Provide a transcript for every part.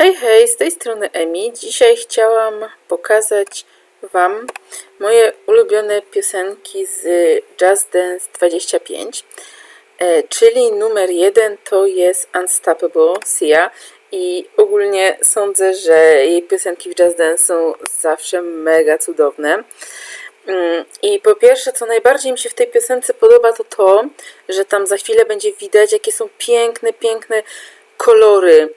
Hej, hej, z tej strony Emi. Dzisiaj chciałam pokazać Wam moje ulubione piosenki z Just Dance 25, e, czyli numer jeden to jest Unstoppable Sia i ogólnie sądzę, że jej piosenki w Just Dance są zawsze mega cudowne. Mm, I po pierwsze, co najbardziej mi się w tej piosence podoba, to to, że tam za chwilę będzie widać, jakie są piękne, piękne kolory.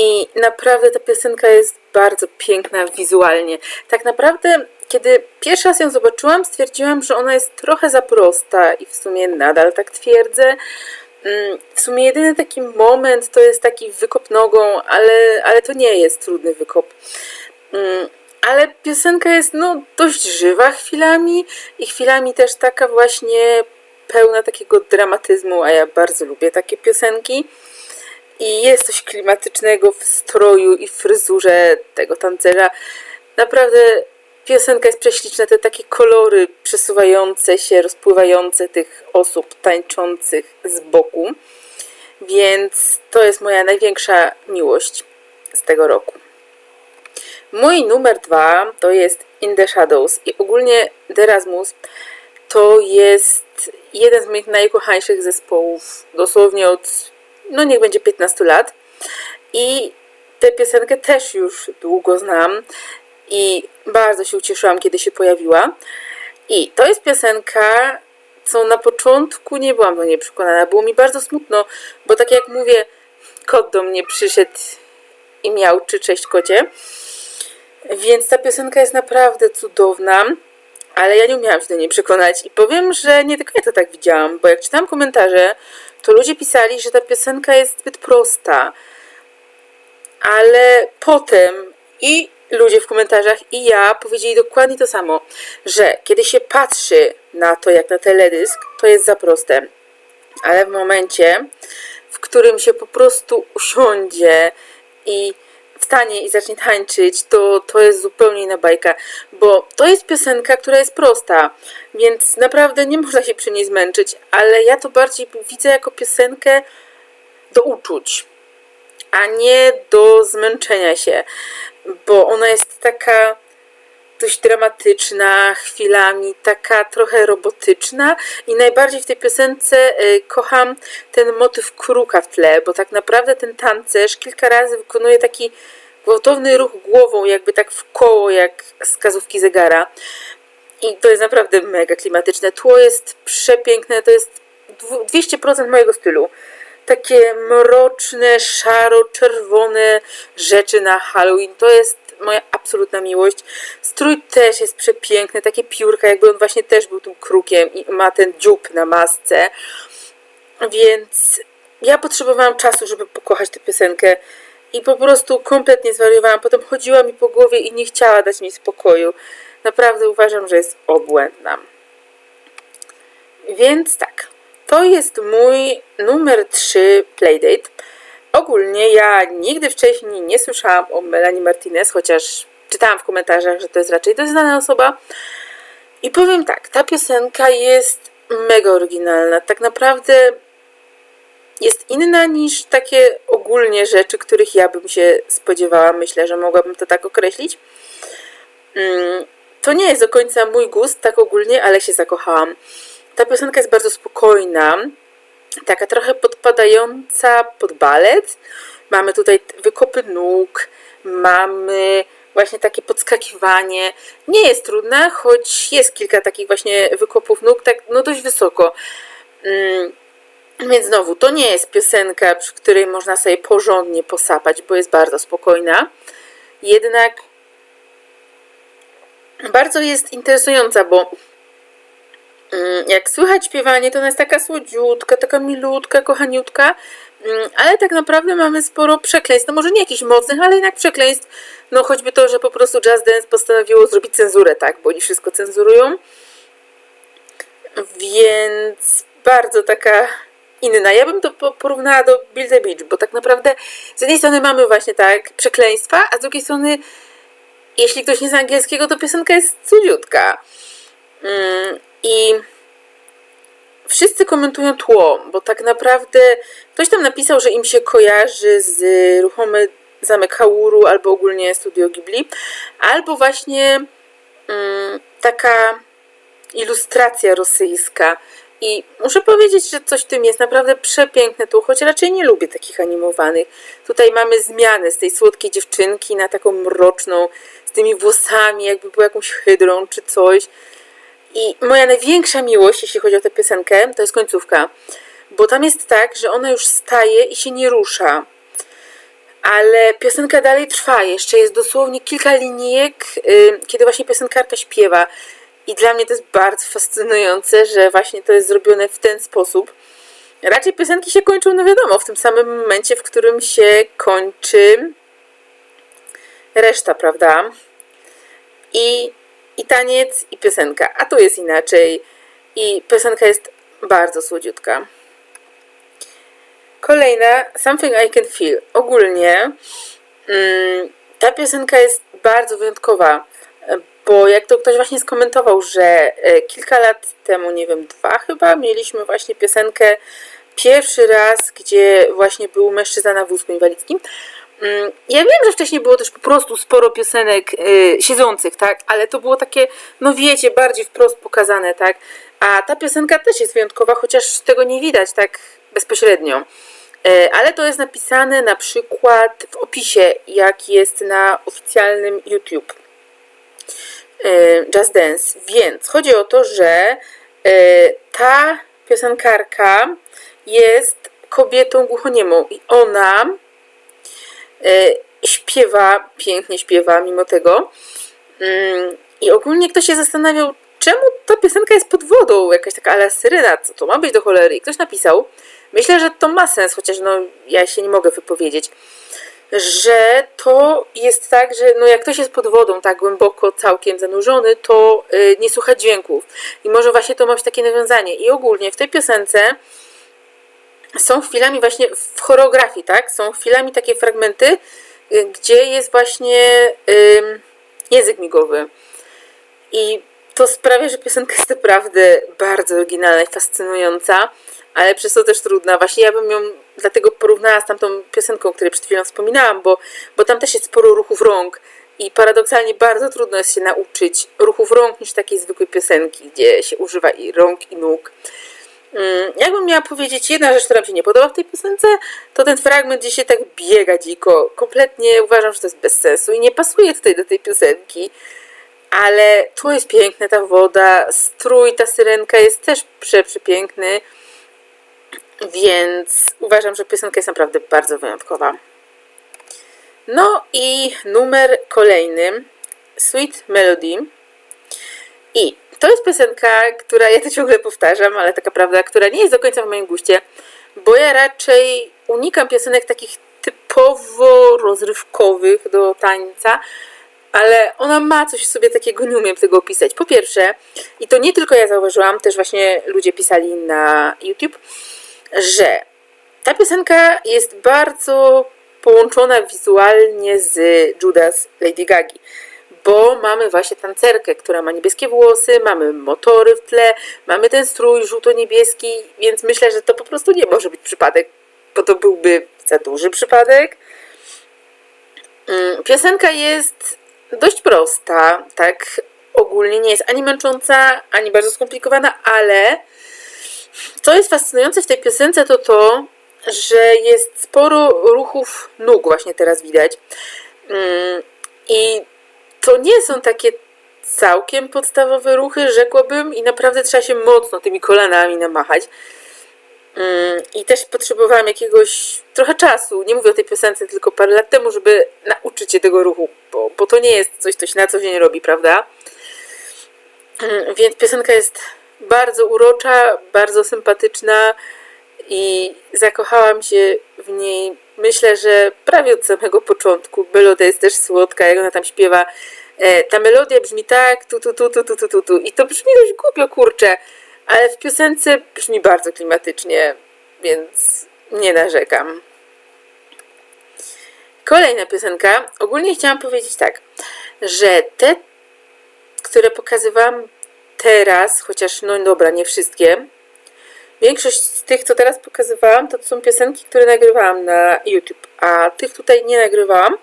I naprawdę ta piosenka jest bardzo piękna wizualnie. Tak naprawdę, kiedy pierwszy raz ją zobaczyłam, stwierdziłam, że ona jest trochę za prosta i w sumie nadal tak twierdzę. Mm, W sumie jedyny taki moment to jest taki wykop nogą, ale, ale to nie jest trudny wykop. Mm, Ale piosenka jest no, dość żywa chwilami i chwilami też taka właśnie pełna takiego dramatyzmu, a ja bardzo lubię takie piosenki. I jest coś klimatycznego w stroju i fryzurze tego tancerza. Naprawdę piosenka jest prześliczna, te takie kolory przesuwające się, rozpływające tych osób tańczących z boku. Więc to jest moja największa miłość z tego roku. Mój numer dwa to jest In the Shadows i ogólnie The Erasmus to jest jeden z moich najukochańszych zespołów dosłownie od, no niech będzie 15 lat. I tę piosenkę też już długo znam i bardzo się ucieszyłam, kiedy się pojawiła. I to jest piosenka, co na początku nie byłam do niej przekonana. Było mi bardzo smutno, bo tak jak mówię, kot do mnie przyszedł i miał czy cześć kocie. Więc ta piosenka jest naprawdę cudowna, ale ja nie umiałam się do niej przekonać i powiem, że nie tylko ja to tak widziałam, bo jak czytałam komentarze, to ludzie pisali, że ta piosenka jest zbyt prosta, ale potem i ludzie w komentarzach i ja powiedzieli dokładnie to samo, że kiedy się patrzy na to jak na teledysk, to jest za proste, ale w momencie, w którym się po prostu usiądzie i wstanie i zacznie tańczyć, to, to jest zupełnie inna bajka, bo to jest piosenka, która jest prosta, więc naprawdę nie można się przy niej zmęczyć, ale ja to bardziej widzę jako piosenkę do uczuć, a nie do zmęczenia się, bo ona jest taka dość dramatyczna chwilami, taka trochę robotyczna i najbardziej w tej piosence y, kocham ten motyw kruka w tle, bo tak naprawdę ten tancerz kilka razy wykonuje taki gwałtowny ruch głową, jakby tak w koło, jak wskazówki zegara. I to jest naprawdę mega klimatyczne. Tło jest przepiękne, to jest dwu- 200% mojego stylu. Takie mroczne, szaro-czerwone rzeczy na Halloween. To jest moja absolutna miłość. Strój też jest przepiękny, takie piórka, jakby on właśnie też był tym krukiem i ma ten dziób na masce. Więc ja potrzebowałam czasu, żeby pokochać tę piosenkę i po prostu kompletnie zwariowałam. Potem chodziła mi po głowie i nie chciała dać mi spokoju. Naprawdę uważam, że jest obłędna. Więc tak, to jest mój numer 3 Playdate. Ogólnie ja nigdy wcześniej nie słyszałam o Melanie Martinez, chociaż czytałam w komentarzach, że to jest raczej dość znana osoba. I powiem tak, ta piosenka jest mega oryginalna. Tak naprawdę jest inna niż takie ogólnie rzeczy, których ja bym się spodziewała. Myślę, że mogłabym to tak określić. Mm, To nie jest do końca mój gust, tak ogólnie, ale się zakochałam. Ta piosenka jest bardzo spokojna, taka trochę podpadająca pod balet. Mamy tutaj wykopy nóg, mamy właśnie takie podskakiwanie. Nie jest trudna, choć jest kilka takich właśnie wykopów nóg, tak no dość wysoko. Mm, Więc znowu, to nie jest piosenka, przy której można sobie porządnie posapać, bo jest bardzo spokojna. Jednak bardzo jest interesująca, bo jak słychać śpiewanie, to ona jest taka słodziutka, taka milutka, kochaniutka, mm, ale tak naprawdę mamy sporo przekleństw, no może nie jakichś mocnych, ale jednak przekleństw, no choćby to, że po prostu Jazz Dance postanowiło zrobić cenzurę, tak, bo oni wszystko cenzurują, więc bardzo taka inna. Ja bym to po- porównała do Build the Beach, bo tak naprawdę z jednej strony mamy właśnie tak przekleństwa, a z drugiej strony jeśli ktoś nie zna angielskiego, to piosenka jest cudziutka. Mm, I wszyscy komentują tło, bo tak naprawdę ktoś tam napisał, że im się kojarzy z ruchomy Zamek Hauru, albo ogólnie Studio Ghibli, albo właśnie mm, taka ilustracja rosyjska. I muszę powiedzieć, że coś w tym jest naprawdę przepiękne tu, choć raczej nie lubię takich animowanych. Tutaj mamy zmianę z tej słodkiej dziewczynki na taką mroczną, z tymi włosami, jakby była jakąś hydrą czy coś. I moja największa miłość, jeśli chodzi o tę piosenkę, to jest końcówka. Bo tam jest tak, że ona już staje i się nie rusza. Ale piosenka dalej trwa. Jeszcze jest dosłownie kilka linijek, kiedy właśnie piosenkarka śpiewa. I dla mnie to jest bardzo fascynujące, że właśnie to jest zrobione w ten sposób. Raczej piosenki się kończą, no wiadomo, w tym samym momencie, w którym się kończy reszta, prawda? I, i taniec, i piosenka. A tu jest inaczej. I piosenka jest bardzo słodziutka. Kolejna, Something I Can Feel. Ogólnie mm, ta piosenka jest bardzo wyjątkowa, bo jak to ktoś właśnie skomentował, że e, kilka lat temu, nie wiem, dwa chyba, mieliśmy właśnie piosenkę pierwszy raz, gdzie właśnie był mężczyzna na wózku inwalidzkim. Mm, ja wiem, że wcześniej było też po prostu sporo piosenek y, siedzących, tak, ale to było takie, no wiecie, bardziej wprost pokazane, tak, a ta piosenka też jest wyjątkowa, chociaż tego nie widać tak bezpośrednio. E, ale to jest napisane na przykład w opisie, jak jest na oficjalnym YouTube e, Just Dance. Więc chodzi o to, że e, ta piosenkarka jest kobietą głuchoniemą i ona śpiewa, pięknie śpiewa mimo tego. Mm, I ogólnie ktoś się zastanawiał, czemu ta piosenka jest pod wodą, jakaś taka ala syrena, co to ma być do cholery. I ktoś napisał, Myślę, że to ma sens, chociaż no, ja się nie mogę wypowiedzieć, że to jest tak, że no, jak ktoś jest pod wodą tak głęboko, całkiem zanurzony, to y, nie słucha dźwięków. I może właśnie to ma być takie nawiązanie. I ogólnie w tej piosence są chwilami właśnie w choreografii, tak? Są chwilami takie fragmenty, y, gdzie jest właśnie język migowy. I to sprawia, że piosenka jest naprawdę bardzo oryginalna i fascynująca ale przez to też trudna. Właśnie ja bym ją dlatego porównała z tamtą piosenką, o której przed chwilą wspominałam, bo, bo tam też jest sporo ruchów rąk i paradoksalnie bardzo trudno jest się nauczyć ruchów rąk niż takiej zwykłej piosenki, gdzie się używa i rąk, i nóg. Mm, jakbym miała powiedzieć jedna rzecz, która mi się nie podoba w tej piosence, to ten fragment, gdzie się tak biega dziko. Kompletnie uważam, że to jest bez sensu i nie pasuje tutaj do tej piosenki. Ale tu jest piękne, ta woda, strój, ta syrenka jest też przepiękny. Więc uważam, że piosenka jest naprawdę bardzo wyjątkowa. No i numer kolejny, Sweet Melody. I to jest piosenka, która ja to ciągle powtarzam, ale taka prawda, która nie jest do końca w moim guście, bo ja raczej unikam piosenek takich typowo rozrywkowych do tańca, ale ona ma coś w sobie takiego, nie umiem tego opisać. Po pierwsze, i to nie tylko ja zauważyłam, też właśnie ludzie pisali na YouTube, że ta piosenka jest bardzo połączona wizualnie z Judas Lady Gagi, bo mamy właśnie tancerkę, która ma niebieskie włosy, mamy motory w tle, mamy ten strój żółto-niebieski, więc myślę, że to po prostu nie może być przypadek, bo to byłby za duży przypadek. Mm, piosenka jest dość prosta, tak ogólnie nie jest ani męcząca, ani bardzo skomplikowana, ale co jest fascynujące w tej piosence to to, że jest sporo ruchów nóg właśnie teraz widać. Mm, I to nie są takie całkiem podstawowe ruchy, rzekłabym, i naprawdę trzeba się mocno tymi kolanami namachać. Mm, I też potrzebowałam jakiegoś trochę czasu, nie mówię o tej piosence, tylko parę lat temu, żeby nauczyć się tego ruchu, bo, bo to nie jest coś, co się na co dzień robi, prawda? Mm, więc piosenka jest bardzo urocza, bardzo sympatyczna i zakochałam się w niej. Myślę, że prawie od samego początku. Melodia jest też słodka, jak ona tam śpiewa. E, ta melodia brzmi tak, tu, tu, tu, tu, tu, tu, tu, tu. I to brzmi dość głupio, kurczę, ale w piosence brzmi bardzo klimatycznie, więc nie narzekam. Kolejna piosenka. Ogólnie chciałam powiedzieć tak, że te, które pokazywałam teraz, chociaż no dobra, nie wszystkie, Większość z tych, co teraz pokazywałam, to są piosenki, które nagrywałam na YouTube, a tych tutaj nie nagrywałam.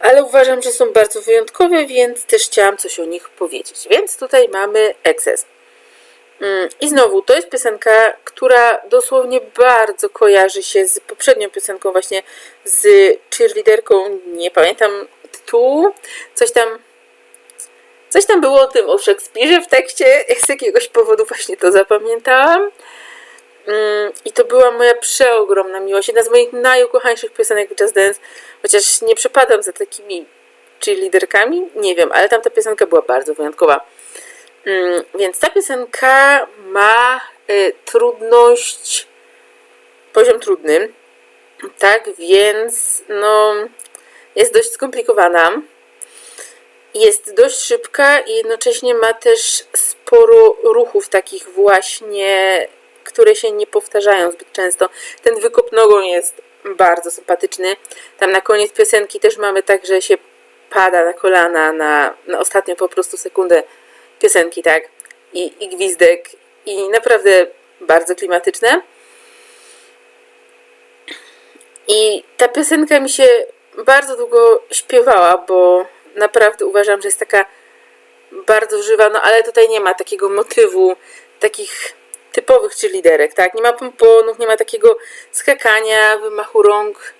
Ale uważam, że są bardzo wyjątkowe, więc też chciałam coś o nich powiedzieć. Więc tutaj mamy Excess. Mm, I znowu, to jest piosenka, która dosłownie bardzo kojarzy się z poprzednią piosenką, właśnie z cheerleaderką, nie pamiętam tytułu, coś tam Coś tam było o tym, o Szekspirze w tekście, z jakiegoś powodu właśnie to zapamiętałam. Mm, I to była moja przeogromna miłość, jedna z moich najukochańszych piosenek w Just Dance, chociaż nie przepadam za takimi cheerleaderkami, nie wiem, ale tamta piosenka była bardzo wyjątkowa. Mm, więc ta piosenka ma y, trudność, poziom trudny, tak, więc no jest dość skomplikowana. Jest dość szybka i jednocześnie ma też sporo ruchów takich właśnie, które się nie powtarzają zbyt często. Ten wykop nogą jest bardzo sympatyczny. Tam na koniec piosenki też mamy tak, że się pada na kolana na, na ostatnią po prostu sekundę piosenki, tak? I, I gwizdek. I naprawdę bardzo klimatyczne. I ta piosenka mi się bardzo długo śpiewała, bo naprawdę uważam, że jest taka bardzo żywa, no ale tutaj nie ma takiego motywu, takich typowych czy liderek, tak? Nie ma pomponów, nie ma takiego skakania, wymachu rąk,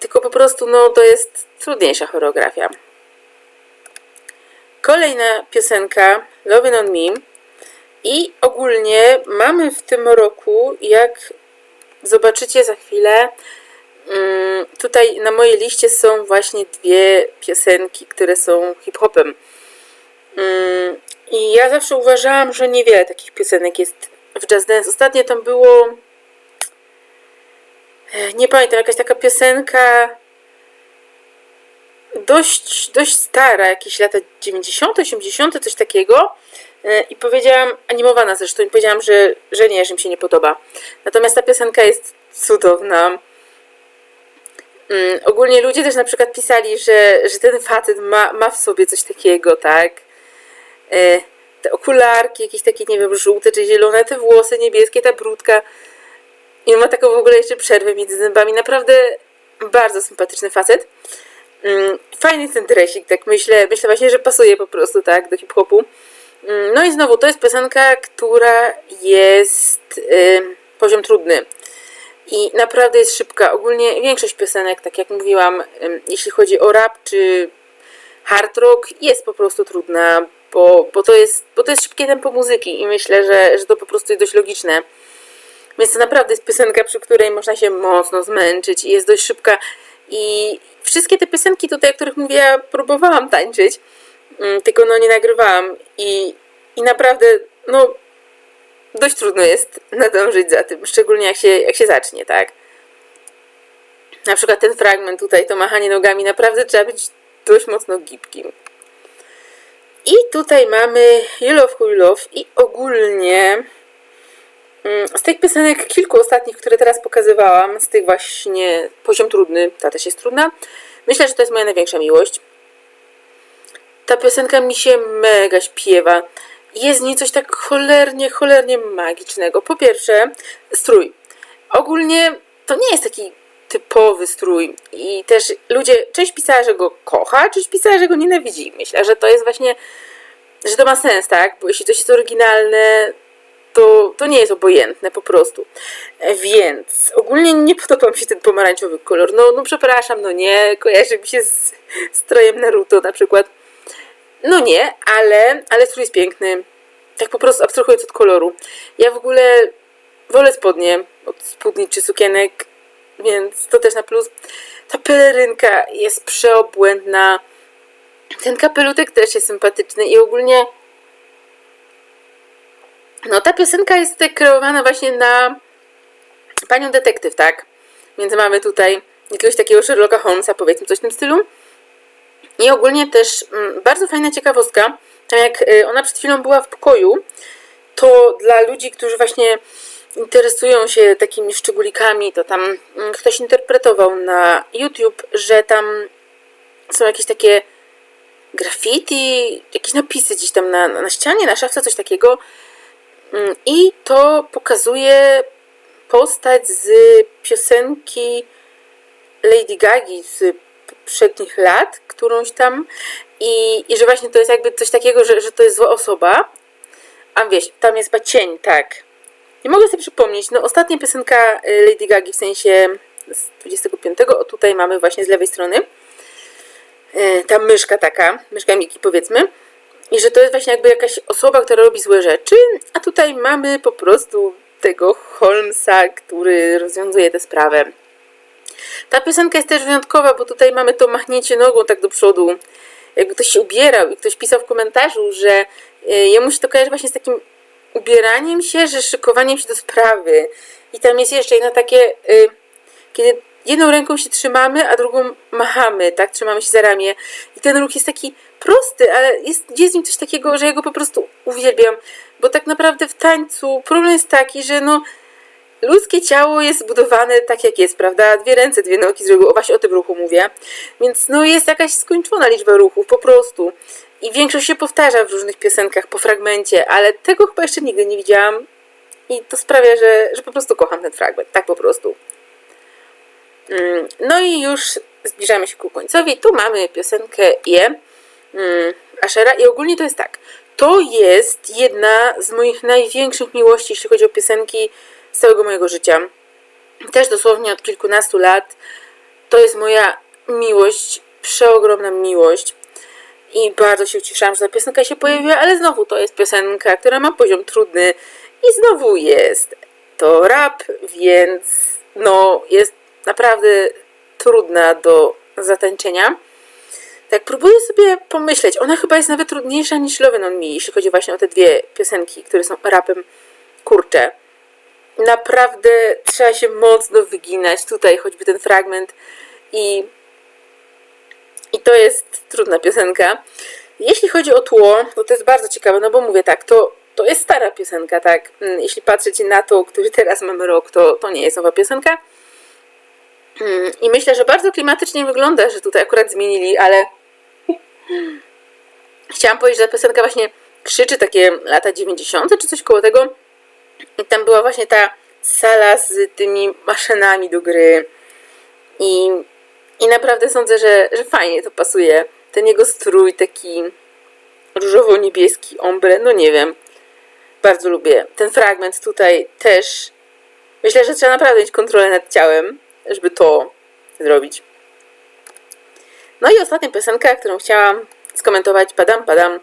tylko po prostu, no to jest trudniejsza choreografia. Kolejna piosenka, Lovin' on Me. I ogólnie mamy w tym roku, jak zobaczycie za chwilę, tutaj na mojej liście są właśnie dwie piosenki, które są hip-hopem. Mm, I ja zawsze uważałam, że niewiele takich piosenek jest w Jazz Dance. Ostatnio tam było. E, nie pamiętam, jakaś taka piosenka dość, dość stara, jakieś lata 90., 80., coś takiego. E, I powiedziałam, animowana zresztą, i powiedziałam, że, że nie, że mi się nie podoba. Natomiast ta piosenka jest cudowna. Mm, ogólnie ludzie też na przykład pisali, że, że ten facet ma, ma w sobie coś takiego, tak? E, te okularki, jakieś takie, nie wiem, żółte czy zielone, te włosy niebieskie, ta brudka. I on ma taką w ogóle jeszcze przerwę między zębami. Naprawdę bardzo sympatyczny facet. Mm, fajny ten dresik, tak myślę. Myślę właśnie, że pasuje po prostu, tak, do hip-hopu. Mm, no i znowu, to jest piosenka, która jest y, poziom trudny i naprawdę jest szybka. Ogólnie większość piosenek, tak jak mówiłam, jeśli chodzi o rap czy hard rock, jest po prostu trudna, bo, bo, to, jest, bo to jest szybkie tempo muzyki i myślę, że, że to po prostu jest dość logiczne. Więc to naprawdę jest piosenka, przy której można się mocno zmęczyć i jest dość szybka. I wszystkie te piosenki tutaj, o których mówię, ja próbowałam tańczyć, mm, tylko no nie nagrywałam. I, i naprawdę, no dość trudno jest nadążyć za tym, szczególnie jak się, jak się zacznie, tak? Na przykład ten fragment tutaj, to machanie nogami, naprawdę trzeba być dość mocno gibkim. I tutaj mamy You Love You Love i ogólnie mm, z tych piosenek, kilku ostatnich, które teraz pokazywałam, z tych właśnie poziom trudny, ta też jest trudna, myślę, że to jest moja największa miłość. Ta piosenka mi się mega śpiewa jest w coś tak cholernie, cholernie magicznego. Po pierwsze, strój. Ogólnie to nie jest taki typowy strój i też ludzie, część pisała, że go kocha, część pisała, że go nienawidzi. Myślę, że to jest właśnie, że to ma sens, tak? Bo jeśli coś jest oryginalne, to, to nie jest obojętne po prostu. Więc ogólnie nie podoba mi się ten pomarańczowy kolor. No, no przepraszam, no nie, kojarzy mi się z strojem Naruto na przykład. No nie, ale, ale strój jest piękny. Tak po prostu abstrahując od koloru. Ja w ogóle wolę spodnie od spódnic czy sukienek, więc to też na plus. Ta pelerynka jest przeobłędna. Ten kapelutek też jest sympatyczny i ogólnie no ta piosenka jest kreowana właśnie na panią detektyw, tak? Więc mamy tutaj jakiegoś takiego Sherlocka Holmesa, powiedzmy coś w tym stylu. I ogólnie też mm, bardzo fajna ciekawostka, tak jak y, ona przed chwilą była w pokoju, to dla ludzi, którzy właśnie interesują się takimi szczególikami, to tam mm, ktoś interpretował na YouTube, że tam są jakieś takie graffiti, jakieś napisy gdzieś tam na, na ścianie, na szafce, coś takiego. Mm, I to pokazuje postać z piosenki Lady Gagi z poprzednich lat, którąś tam. I, I że właśnie to jest jakby coś takiego, że, że to jest zła osoba. A wiesz, tam jest chyba cień, tak. Nie mogę sobie przypomnieć. No, ostatnia piosenka y, Lady Gagi w sensie z 25, o tutaj mamy właśnie z lewej strony. Y, Ta myszka taka, myszka Miki powiedzmy. I że to jest właśnie jakby jakaś osoba, która robi złe rzeczy, a tutaj mamy po prostu tego Holmesa, który rozwiązuje tę sprawę. Ta piosenka jest też wyjątkowa, bo tutaj mamy to machnięcie nogą tak do przodu. Jakby ktoś się ubierał i ktoś pisał w komentarzu, że y, jemu się to kojarzy właśnie z takim ubieraniem się, że szykowaniem się do sprawy. I tam jest jeszcze jedno takie, y, kiedy jedną ręką się trzymamy, a drugą machamy, tak? Trzymamy się za ramię. I ten ruch jest taki prosty, ale jest, jest w nim coś takiego, że ja go po prostu uwielbiam. Bo tak naprawdę w tańcu problem jest taki, że no ludzkie ciało jest zbudowane tak jak jest, prawda? Dwie ręce, dwie nogi z reguły, o właśnie o tym ruchu mówię. Więc no jest jakaś skończona liczba ruchów, po prostu. I większość się powtarza w różnych piosenkach po fragmencie, ale tego chyba jeszcze nigdy nie widziałam. I to sprawia, że, że po prostu kocham ten fragment, tak po prostu. Mm, No i już zbliżamy się ku końcowi. Tu mamy piosenkę Je mm, Ashera i ogólnie to jest tak. To jest jedna z moich największych miłości, jeśli chodzi o piosenki z całego mojego życia. Też dosłownie od kilkunastu lat. To jest moja miłość, przeogromna miłość. I bardzo się ucieszyłam, że ta piosenka się pojawiła, ale znowu to jest piosenka, która ma poziom trudny i znowu jest to rap, więc no jest naprawdę trudna do zatańczenia. Tak, próbuję sobie pomyśleć. Ona chyba jest nawet trudniejsza niż Love on Me, jeśli chodzi właśnie o te dwie piosenki, które są rapem. Kurczę. Naprawdę trzeba się mocno wyginać. Tutaj choćby ten fragment i i to jest trudna piosenka. Jeśli chodzi o tło, to to jest bardzo ciekawe, no bo mówię tak, to, to jest stara piosenka, tak. Mm, Jeśli patrzeć na to, który teraz mamy rok, to, to nie jest nowa piosenka. Mm, I myślę, że bardzo klimatycznie wygląda, że tutaj akurat zmienili, ale chciałam powiedzieć, że ta piosenka właśnie krzyczy takie lata 90. czy coś koło tego. I tam była właśnie ta sala z tymi maszynami do gry. I, i naprawdę sądzę, że, że fajnie to pasuje. Ten jego strój taki różowo-niebieski, ombre, no nie wiem. Bardzo lubię. Ten fragment tutaj też. Myślę, że trzeba naprawdę mieć kontrolę nad ciałem, żeby to zrobić. No i ostatnia piosenka, którą chciałam skomentować, padam, padam,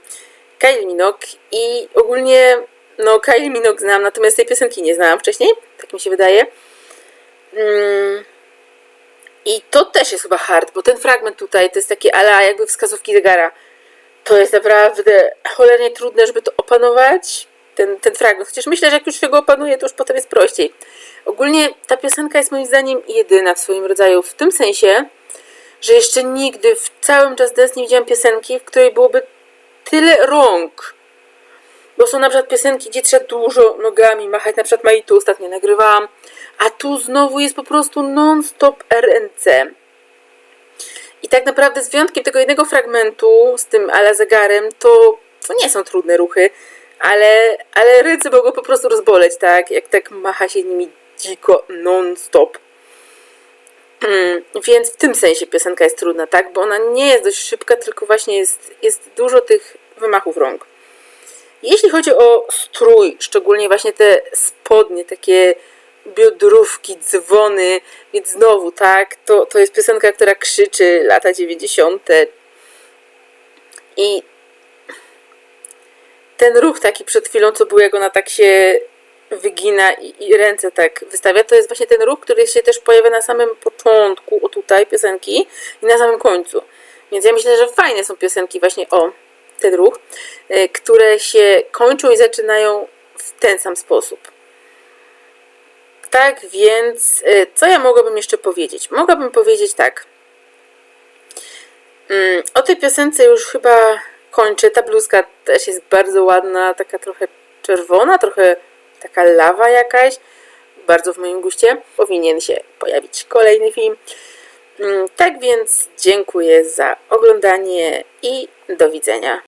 Kylie Minogue i ogólnie, no Kylie Minogue znam, natomiast tej piosenki nie znałam wcześniej, tak mi się wydaje. Mm. I to też jest chyba hard, bo ten fragment tutaj to jest takie ala jakby wskazówki zegara. To jest naprawdę cholernie trudne, żeby to opanować, ten, ten fragment. Chociaż myślę, że jak już się go opanuje, to już potem jest prościej. Ogólnie ta piosenka jest moim zdaniem jedyna w swoim rodzaju, w tym sensie, że jeszcze nigdy w całym Just Dance nie widziałam piosenki, w której byłoby tyle rąk. Bo są na przykład piosenki, gdzie trzeba dużo nogami machać, na przykład Maitu ostatnio nagrywałam, a tu znowu jest po prostu non-stop RNC. I tak naprawdę z wyjątkiem tego jednego fragmentu z tym ala zegarem, to, to nie są trudne ruchy, ale, ale ręce mogą po prostu rozboleć, tak? Jak tak macha się nimi dziko non-stop. Mm, Więc w tym sensie piosenka jest trudna, tak? Bo ona nie jest dość szybka, tylko właśnie jest, jest dużo tych wymachów rąk. Jeśli chodzi o strój, szczególnie właśnie te spodnie, takie biodrówki, dzwony, więc znowu, tak, to, to jest piosenka, która krzyczy lata 90. I ten ruch taki przed chwilą, co był, jak ona tak się wygina i, i ręce tak wystawia, to jest właśnie ten ruch, który się też pojawia na samym początku, o tutaj, piosenki i na samym końcu. Więc ja myślę, że fajne są piosenki właśnie o ruch, e, które się kończą i zaczynają w ten sam sposób. Tak więc, e, co ja mogłabym jeszcze powiedzieć? Mogłabym powiedzieć tak. Mm, O tej piosence już chyba kończę. Ta bluzka też jest bardzo ładna, taka trochę czerwona, trochę taka lawa jakaś. Bardzo w moim guście. Powinien się pojawić kolejny film. Mm, Tak więc dziękuję za oglądanie i do widzenia.